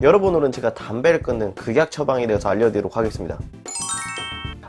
여러분 오늘은 제가 담배를 끊는 극약 처방에 대해서 알려드리도록 하겠습니다.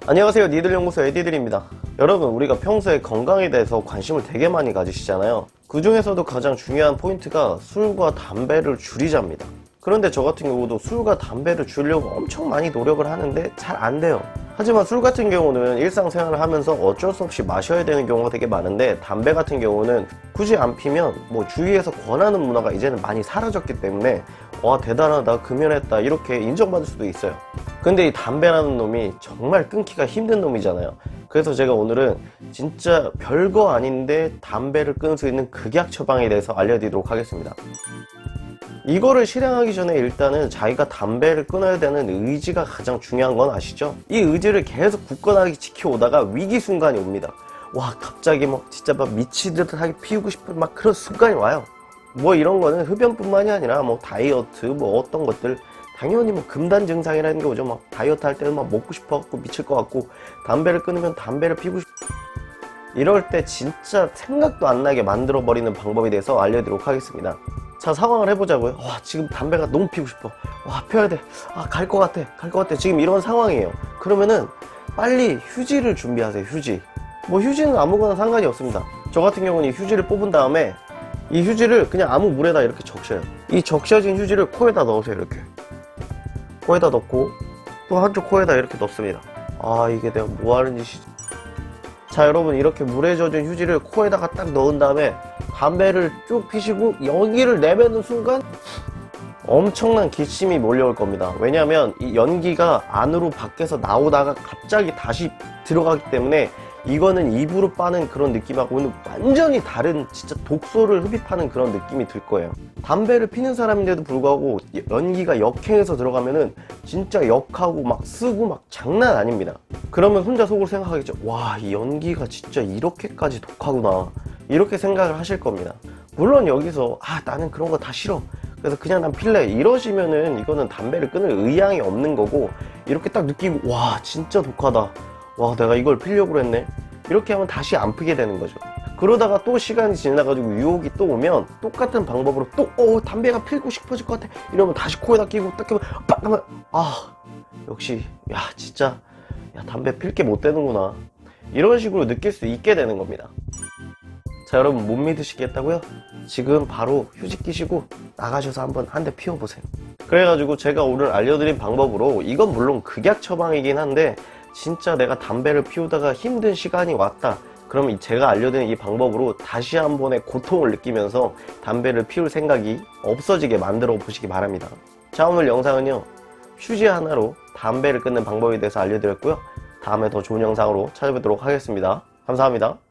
안녕하세요 니들 연구소 에디들입니다. 여러분 우리가 평소에 건강에 대해서 관심을 되게 많이 가지시잖아요. 그 중에서도 가장 중요한 포인트가 술과 담배를 줄이자입니다. 그런데 저 같은 경우도 술과 담배를 줄이려고 엄청 많이 노력을 하는데 잘 안 돼요. 하지만 술 같은 경우는 일상생활을 하면서 어쩔 수 없이 마셔야 되는 경우가 되게 많은데 담배 같은 경우는 굳이 안 피면 뭐 주위에서 권하는 문화가 이제는 많이 사라졌기 때문에 와 대단하다 금연했다 이렇게 인정받을 수도 있어요 근데 이 담배라는 놈이 정말 끊기가 힘든 놈이잖아요 그래서 제가 오늘은 진짜 별거 아닌데 담배를 끊을 수 있는 극약 처방에 대해서 알려드리도록 하겠습니다 이거를 실행하기 전에 일단은 자기가 담배를 끊어야 되는 의지가 가장 중요한 건 아시죠? 이 의지를 계속 굳건하게 지켜오다가 위기 순간이 옵니다. 와 갑자기 막 진짜 막 미치듯 하게 피우고 싶은 막 그런 순간이 와요. 뭐 이런 거는 흡연뿐만이 아니라 뭐 다이어트 뭐 어떤 것들 당연히 뭐 금단 증상이라는 게 오죠. 막 다이어트 할 때는 막 먹고 싶어 갖고 미칠 것 같고 담배를 끊으면 담배를 피우고 싶 이럴 때 진짜 생각도 안 나게 만들어 버리는 방법에 대해서 알려드리도록 하겠습니다. 자 상황을 해보자고요. 와 지금 담배가 너무 피우고 싶어. 와 펴야 돼. 아갈 것 같아. 갈 것 같아. 지금 이런 상황이에요. 그러면은 빨리 휴지를 준비하세요. 휴지. 뭐 휴지는 아무거나 상관이 없습니다. 저 같은 경우는 이 휴지를 뽑은 다음에 이 휴지를 그냥 아무 물에다 이렇게 적셔요. 이 적셔진 휴지를 코에다 넣으세요. 이렇게. 코에다 넣고 또 한쪽 코에다 이렇게 넣습니다. 아 이게 내가 뭐 하는 짓이지? 자 여러분 이렇게 물에 젖은 휴지를 코에다가 딱 넣은 다음에 담배를 쭉 피시고 연기를 내뱉는 순간 엄청난 기침이 몰려올 겁니다. 왜냐하면 이 연기가 안으로 밖에서 나오다가 갑자기 다시 들어가기 때문에 이거는 입으로 빠는 그런 느낌하고는 완전히 다른 진짜 독소를 흡입하는 그런 느낌이 들 거예요. 담배를 피는 사람인데도 불구하고 연기가 역행해서 들어가면은 진짜 역하고 막 쓰고 막 장난 아닙니다. 그러면 혼자 속으로 생각하겠죠. 와, 이 연기가 진짜 이렇게까지 독하구나. 이렇게 생각을 하실 겁니다. 물론 여기서 아, 나는 그런 거 다 싫어. 그래서 그냥 난 필래 이러시면은 이거는 담배를 끊을 의향이 없는 거고 이렇게 딱 느끼고 와 진짜 독하다 와 내가 이걸 피려고 했네. 이렇게 하면 다시 안 피게 되는 거죠. 그러다가 또 시간이 지나가지고 유혹이 또 오면 똑같은 방법으로 또 어 담배가 필고 싶어질 것 같아. 이러면 다시 코에다 끼고 딱 끼면 빡 하면 아 역시 야 진짜 야 담배 필 게 못 되는구나. 이런 식으로 느낄 수 있게 되는 겁니다. 자 여러분 못 믿으시겠다고요? 지금 바로 휴지 끼시고 나가셔서 한번 한 대 피워보세요. 그래가지고 제가 오늘 알려드린 방법으로 이건 물론 극약 처방이긴 한데 진짜 내가 담배를 피우다가 힘든 시간이 왔다. 그러면 이 제가 알려드린 이 방법으로 다시 한 번의 고통을 느끼면서 담배를 피울 생각이 없어지게 만들어 보시기 바랍니다. 자 오늘 영상은요 휴지 하나로 담배를 끊는 방법에 대해서 알려드렸고요. 다음에 더 좋은 영상으로 찾아뵙도록 하겠습니다. 감사합니다